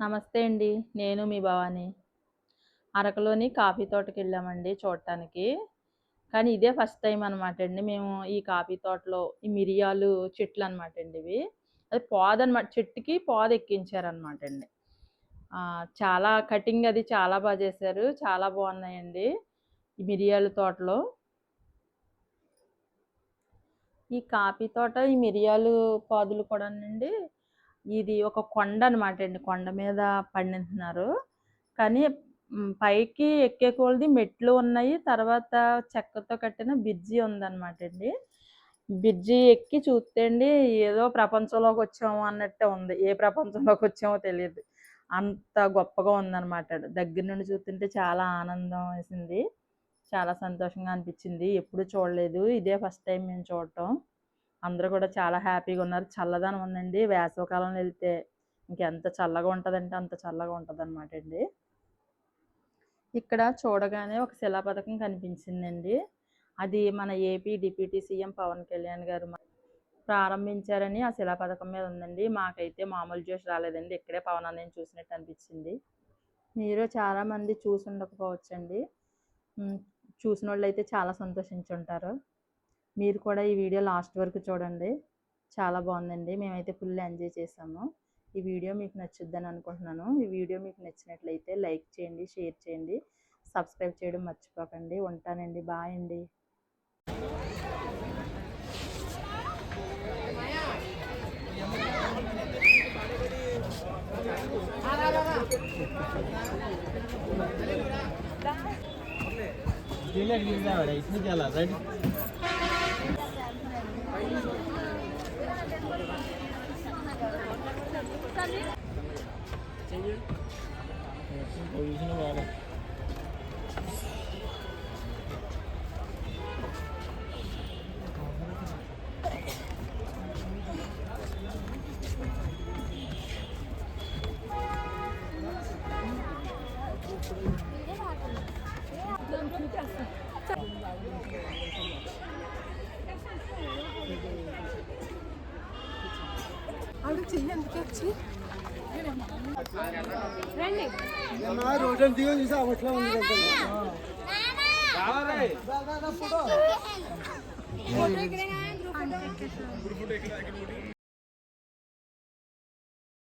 నమస్తే అండి నేను మీ భవాని. అరకులోని కాఫీ తోటకి వెళ్ళామండి చూడటానికి. కానీ ఇదే ఫస్ట్ టైం అనమాట అండి. మేము ఈ కాఫీ తోటలో ఈ మిరియాలు చెట్లు అనమాట అండి ఇవి. అది పోదనమాట చెట్టుకి పోద ఎక్కించారనమాట అండి చాలా కటింగ్ అది చాలా బాగా చేశారు చాలా బాగున్నాయండి ఈ మిరియాల తోటలో. ఈ కాఫీ తోట ఈ మిరియాలు పాదులు కూడా అండి ఇది ఒక కొండ అనమాట అండి కొండ మీద పండిస్తున్నారు. కానీ పైకి ఎక్కే కొలది మెట్లు ఉన్నాయి. తర్వాత చెక్కతో కట్టిన బ్రిడ్జి ఉందన్నమాట అండి బ్రిడ్జి ఎక్కి చూస్తే అండి ఏదో ప్రపంచంలోకి వచ్చాము అన్నట్టే ఉంది. ఏ ప్రపంచంలోకి వచ్చామో తెలియదు. అంత గొప్పగా ఉందన్నమాట దగ్గర నుండి చూస్తుంటే చాలా ఆనందం వేసింది. చాలా సంతోషంగా అనిపించింది. ఎప్పుడు చూడలేదు. ఇదే ఫస్ట్ టైం మేము చూడటం. అందరూ కూడా చాలా హ్యాపీగా ఉన్నారు. చల్లదనం ఉందండి. వేసవికాలంలో వెళ్తే ఇంకెంత చల్లగా ఉంటుందంటే అంత చల్లగా ఉంటుంది అనమాట అండి. ఇక్కడ చూడగానే ఒక శిలా పథకం కనిపించిందండి. అది మన AP deputy CM Pawan Kalyan గారు ప్రారంభించారని ఆ శిలా పథకం మీద ఉందండి. మాకైతే మామూలు జోష్ రాలేదండి. ఇక్కడే పవన్ అన్నయ్యని చూసినట్టు అనిపించింది. మీరు చాలామంది చూసి ఉండకపోవచ్చండి. చూసిన వాళ్ళు అయితే చాలా సంతోషించుంటారు మీరు కూడా ఈ వీడియో లాస్ట్ వరకు చూడండి. చాలా బాగుందండి. మేమైతే ఫుల్ ఎంజాయ్ చేసాము. ఈ వీడియో మీకు నచ్చుద్దని అనుకుంటున్నాను. ఈ వీడియో మీకు నచ్చినట్లయితే లైక్ చేయండి షేర్ చేయండి సబ్స్క్రైబ్ చేయడం మర్చిపోకండి. ఉంటానండి. బాయ్ అండి. ఇట్లా 아, 그치? 2년 늦겠지? రోజు దిగని చూసి అవట్లో ఉంది ఫోటో.